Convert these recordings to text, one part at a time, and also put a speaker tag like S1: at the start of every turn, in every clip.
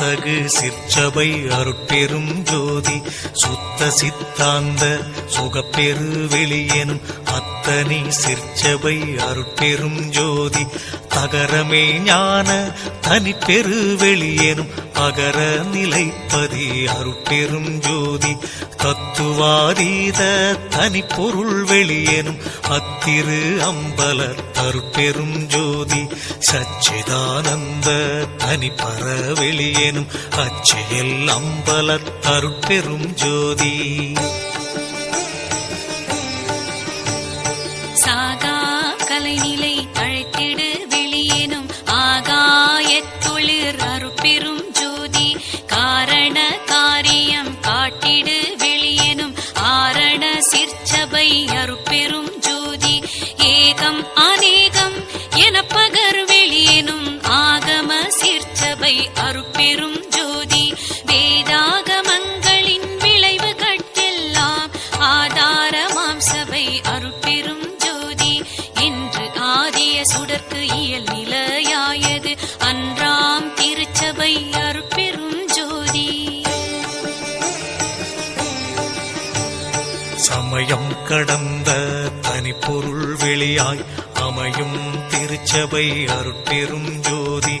S1: அத்தகு சிற்றபை அருட்பெரும் ஜோதி. சுத்த சித்தாந்த சுகப்பெரு வெளியெனும் அத்தனி சிற்சபை அருட்பெரும் ஜோதி. தகரமே ஞான தனிப்பெரு வெளியெனும் அகர நிலைப்பதி அருட்பெரும் ஜோதி. தத்துவாதீத தனிப்பொருள் வெளியெனும் அத்திரு அம்பல தருப்பெரும் ஜோதி. சச்சிதானந்த தனிப்பற வெளியெனும் அச்செயல் அம்பல ஜோதி.
S2: சுடற்கு இயல் நிலையாயது. அன்றாம் திருச்சபை அருட்பெரும் ஜோதி.
S1: சமயம் கடந்த தனிப்பொருள் வெளியாய் அமையும் திருச்சபை அருட்பெரும் ஜோதி.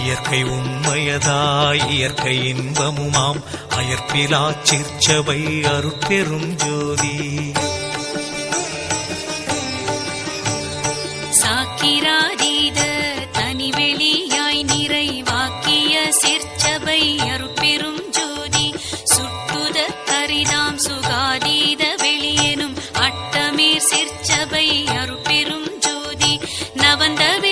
S1: இயற்கை உண்மையதாய் இயற்கை இன்பமுமாம். அயற்பிலா சிற்சபை அருட்பெரும் ஜோதி.
S2: சாக்கிராதீத தனிவெளியாய் நிறைவாக்கிய சிற்சபை அருட்பெரும் ஜோதி. சுட்டுத கரிதாம் சுகாதீத வெளியெனும் அட்டமீர் சிற்சபை அருட்பெரும் ஜோதி. நவந்தவே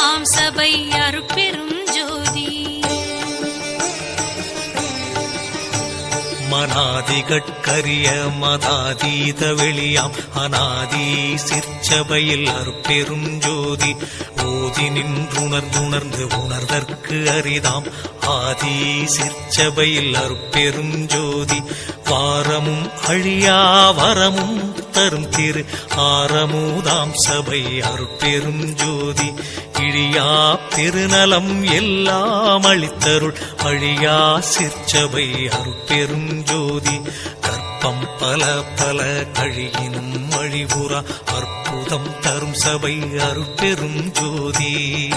S1: மனாதிகட்கரிய மதாதீத வெளியாம். அநாதி சிற்சபையில் அற்பெருஞ்சோதி ஓதி நின்றுணர்ந்துணர்ந்து உணர்தற்கு அரிதாம். ஆதி சிற்சபையில் அற்பெருஞ்சோதி பாரமும் அழியா வரமும் தரும் திரு ஆரமூதாம் சபை அருட்பெரும் ஜோதி. இழியா பெருநலம் எல்லாம் அளித்தருள் அழியா சிற்சபை அருட்பெரும் ஜோதி. கற்பம் பல பல கழியினும் அழிவுறா அற்புதம் தரும் சபை அருட்பெரும் ஜோதி.